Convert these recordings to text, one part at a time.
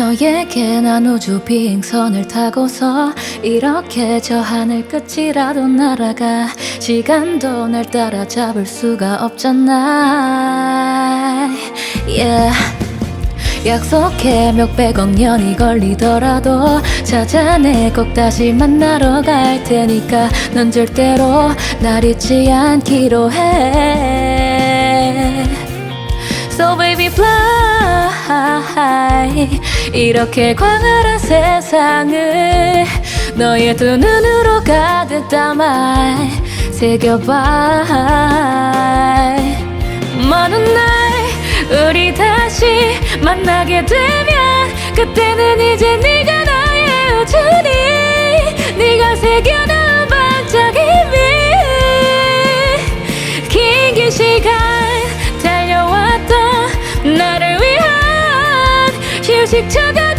너에게 난 우주 비행선을 타고서 이렇게 저 하늘 끝이라도 날아가 시간도 날 따라잡을 수가 없잖아. 약속해 몇백 억 년이 걸리더라도 찾아내 꼭 다시 만나러 갈 테니까 넌 절대로 날 잊지 않기로 해. So baby fly. 이렇게 광활한 세상을 너의 두 눈으로 가득 담아 새겨봐 만나게 되면 그때는 이제 네가 나의 우주니 네가 새겨놓은 반짝임이 긴긴 시간 달려왔던 나를 위한 휴식처가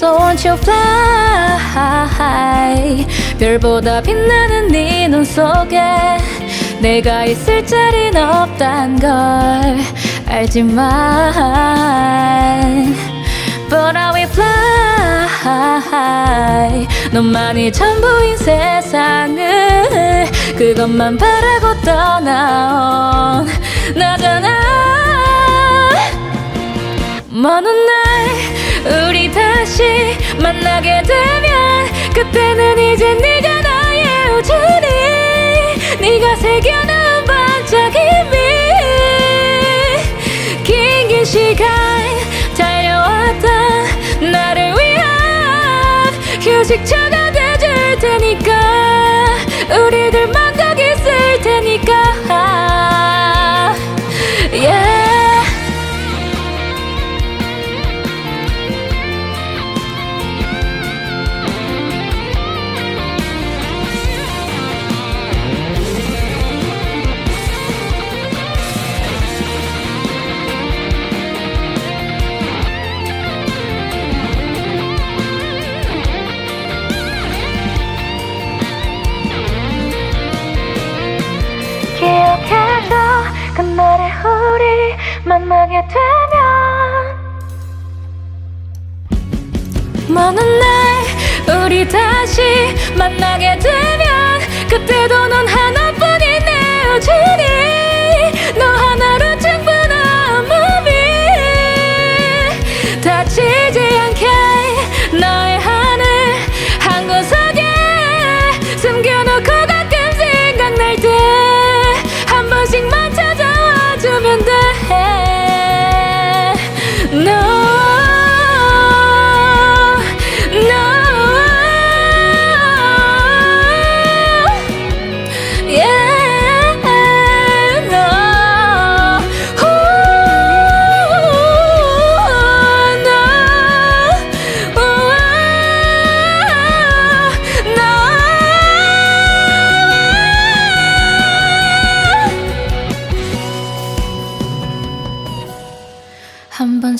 So won't you fly. 별보다 빛나는 네 눈 속에 내가 있을 자리는 없단 걸 알지만. But I will fly. 너만이 전부인 세상을 그것만 바라고 떠나온 나잖아. 먼날 만나게 되면 그때는 이제 네가 나의 우주니 네가 새겨놓은 반짝임이 긴긴 시간 달려왔던 나를 위한 휴식처가 돼줄 테니까 우리들만 거기 있을 테니까 만나게 되면. 먼 날 우리 다시 만나게 되면 그때도 넌 하나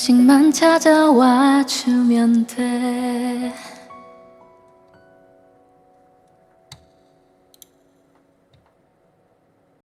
한 번씩만 찾아와 주면 돼.